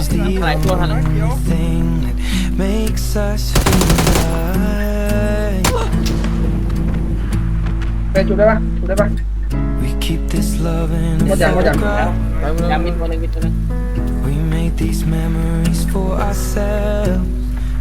thua hả? only thing that makes us feel alive. เป็นจุดได้ปะจุดได้ปะ We keep this love in a Một dàn, một dàn. photograph. ไปมึง ยามิดตัวหนึงมิดตัวหนึง We made these memories for ourselves.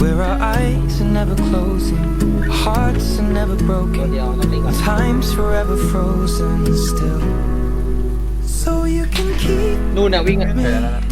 Where our eyes are never closing, our hearts are never ตัว broken, เดียวนั่นเอง our time's forever frozen still. So you can keep นู่นน่ะวิ่งกัน เจอแล้วนะ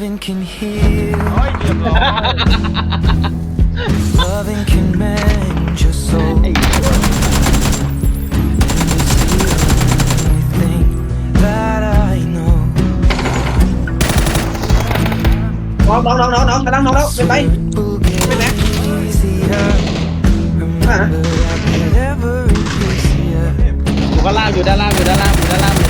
Loving can heal. Loving can mend your soul. And it's the only thing that I know. Đâu, đâu, đâu, đâu, đâu, đâu, đâu, đâu, bên đây. Bên này. À. Ủa, la, vừa đa la, vừa đa la, vừa đa la, vừa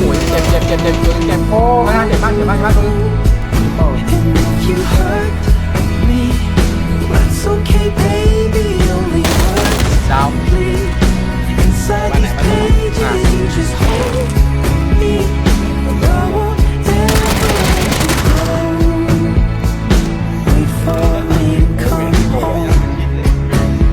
โอ้ยเจ็บเจ็บเจ็บเจ็บตัวหนึงเจ็บโอ้ข้างางเจ็บมากเจ็บมากเจ็บมากตัวหนึ